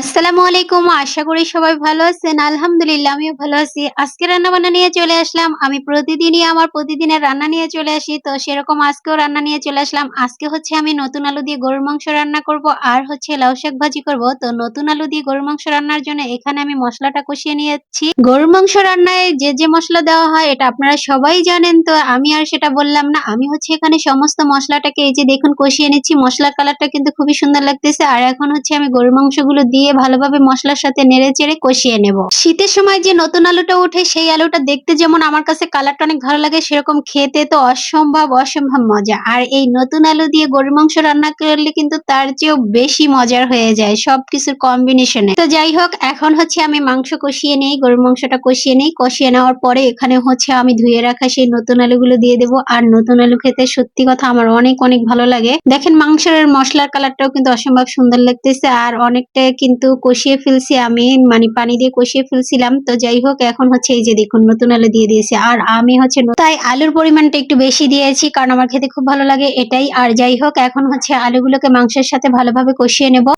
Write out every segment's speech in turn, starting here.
আসসালামু আলাইকুম, আশা করি সবাই ভালো আছেন। আলহামদুলিল্লাহ, আমিও ভালো আছি। আজকে রান্না বান্না নিয়ে চলে আসলাম। আমি প্রতিদিনই আমার প্রতিদিনের রান্না নিয়ে চলে আসি। তো সেরকম আজকেও রান্না নিয়ে চলে আসলাম। আজকে হচ্ছে আমি নতুন আলু দিয়ে গরুর মাংস রান্না করব আর হচ্ছে লাউ শাক ভাজি করব। তো নতুন আলু দিয়ে গরুর মাংস রান্নার জন্য এখানে আমি মশলাটা কষিয়ে নিয়েছি। গরুর মাংস রান্নায় যে যে মশলা দেওয়া হয়, এটা আপনারা সবাই জানেন। তো আমি আর সেটা বললাম না। আমি হচ্ছে এখানে সমস্ত মশলাটাকে এই যে দেখুন, কষিয়ে নিচ্ছি। মশলার কালারটা কিন্তু খুবই সুন্দর লাগতেছে। আর এখন হচ্ছে আমি গরুর মাংসগুলো দিয়ে ভালোভাবে মশলার সাথে নেড়ে চেড়ে কষিয়ে নেব। শীতের সময় যে নতুন আলুটা ওঠে, সেই আলুটা দেখতে যেমন আমার কাছে কালারটা অনেক ভালো লাগে, সেরকম খেতে তো অসম্ভব অসম্ভব মজা। আর এই নতুন আলু দিয়ে গরুর মাংস রান্না করলে কিন্তু তার চেয়েও বেশি মজার হয়ে যায় সবকিছুর কম্বিনেশনে তো যাই হোক, এখন হচ্ছে আমি মাংস কষিয়ে নেই, গরুর মাংসটা কষিয়ে নেই। কষিয়ে নেওয়ার পরে এখানে হচ্ছে আমি ধুয়ে রাখা সেই নতুন আলুগুলো দিয়ে দেবো। আর নতুন আলু খেতে সত্যি কথা আমার অনেক অনেক ভালো লাগে। দেখেন মাংসের মশলার কালারটাও কিন্তু অসম্ভব সুন্দর লাগতেছে, আর অনেকটা কিন্তু কষিয়ে ফেলছি আমি মানে পানি দিয়ে কষিয়ে ফেলছিলাম। তো যাই হোক, এখন হচ্ছে এই যে দেখুন, নতুন আলু দিয়ে দিয়েছি। আর আমি হচ্ছে তাই আলুর পরিমাণটা একটু বেশি দিয়েছি, কারণ আমার খেতে খুব ভালো লাগে এটাই। আর যাই হোক, এখন হচ্ছে আলুগুলোকে মাংসের সাথে ভালোভাবে কষিয়ে নেব।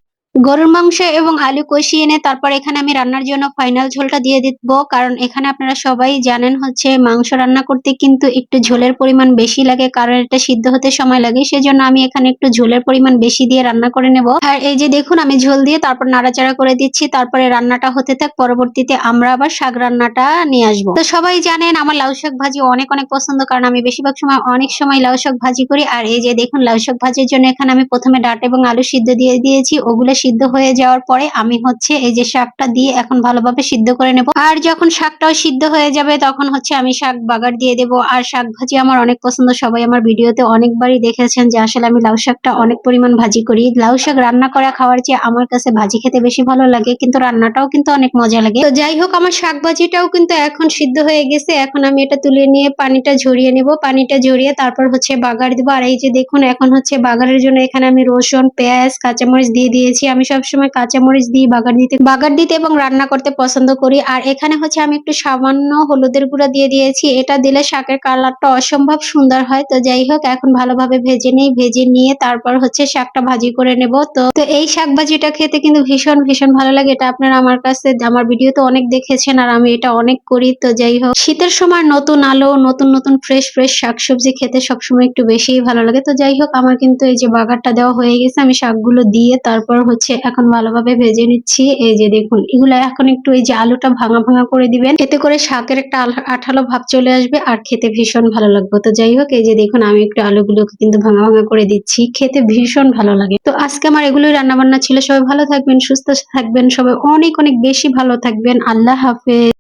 গরুর মাংস এবং আলু কষিয়ে এনে তারপর এখানে আমি রান্নার জন্য ফাইনাল ঝোলটা দিয়ে দিব। কারণ এখানে আপনারা সবাই জানেন হচ্ছে মাংস রান্না করতে কিন্তু একটু ঝোলের পরিমাণ বেশি লাগে, কারণ এটা সিদ্ধ হতে সময় লাগে, সেজন্য আমি এখানে একটু ঝোলের পরিমাণ বেশি দিয়ে রান্না করে নেব। আর এই যে দেখুন, আমি ঝোল দিয়ে তারপর নাড়াচাড়া করে দিচ্ছি, তারপরে রান্নাটা হতে থাক, পরবর্তীতে আমরা আবার শাক রান্নাটা নিয়ে আসব। তো সবাই জানেন, আমার লাউ শাক ভাজি অনেক অনেক পছন্দ, কারণ আমি বেশিরভাগ সময় অনেক সময় লাউ শাক ভাজি করি। আর এই যে দেখুন, লাউ শাক ভাজির জন্য এখানে আমি প্রথমে ডাট এবং আলু সিদ্ধ দিয়ে দিয়েছি, ওগুলো সিদ্ধ হয়ে যাওয়ার পরে আমি হচ্ছে এই যে শাকটা দিয়ে এখন ভালোভাবে সিদ্ধ করে নেব। আর যখন শাকটাও সিদ্ধ হয়ে যাবে, তখন হচ্ছে আমি শাক বাগার দিয়ে দেব। আর শাক ভাজি আমার অনেক পছন্দ। সবাই আমার ভিডিওতে অনেকবারই দেখেছেন যে আসলে আমি লাউ শাকটা অনেক পরিমাণ ভাজি করি। লাউ শাক রান্না করা খাওয়ার চেয়ে আমার কাছে ভাজি খেতে বেশি ভালো লাগে, কিন্তু রান্নাটাও কিন্তু অনেক মজা লাগে। তো যাই হোক, আমার শাক ভাজিটাও কিন্তু এখন সিদ্ধ হয়ে গেছে। এখন আমি এটা তুলে নিয়ে পানিটা ঝরিয়ে নেব। পানিটা ঝরিয়ে তারপর হচ্ছে বাগার দিব। আর এই যে দেখুন, এখন হচ্ছে বাগারের জন্য এখানে আমি রসুন, পেঁয়াজ, কাঁচামরিচ দিয়ে দিয়েছি। আমি সবসময় কাঁচামরিচ দিয়ে বাগার দিতে বাগার দিতে এবং রান্না করতে পছন্দ করি। আর এখানে হচ্ছে আমি একটু সামান্য হলুদের গুঁড়া দিয়ে দিয়েছি। এটা দিলে শাকের কালারটা অসম্ভব সুন্দর হয়। তো যাই হোক, এখন ভালোভাবে ভেজে নিই। ভেজে নিয়ে তারপর হচ্ছে শাকটা ভাজি করে নেব। তো তো এই শাক ভাজিটা খেতে কিন্তু ভীষণ ভীষণ ভালো লাগে। এটা আপনারা আমার কাছে, আমার ভিডিওতে অনেক দেখেছেন আর আমি এটা অনেক করি। তো যাই হোক, শীতের সময় নতুন আলো, নতুন নতুন ফ্রেশ ফ্রেশ শাকসবজি খেতে সবসময় একটু বেশিই ভালো লাগে। তো যাই হোক, আমার কিন্তু এই যে বাগারটা দেওয়া হয়ে গেছে, আমি শাকগুলো দিয়ে তারপর হচ্ছে এখন ভালোভাবে ভেজে নিচ্ছি। এই যে দেখুন, এগুলো এখন একটু এই যে আলুটা ভাঙা ভাঙা করে দিবেন। এতে করে শাকের একটা আঠালো ভাব চলে আসবে আর খেতে ভীষণ ভালো লাগবে। তো যাই হোক, এই যে দেখুন, আমি একটু আলুগুলোকে কিন্তু ভাঙা ভাঙা করে দিচ্ছি। খেতে ভীষণ ভালো লাগে। তো আজকে আমার এগুলোই রান্নাবান্না ছিল। সবাই ভালো থাকবেন, সুস্থ থাকবেন। সবাই অনেক অনেক বেশি ভালো থাকবেন। আল্লাহ হাফেজ।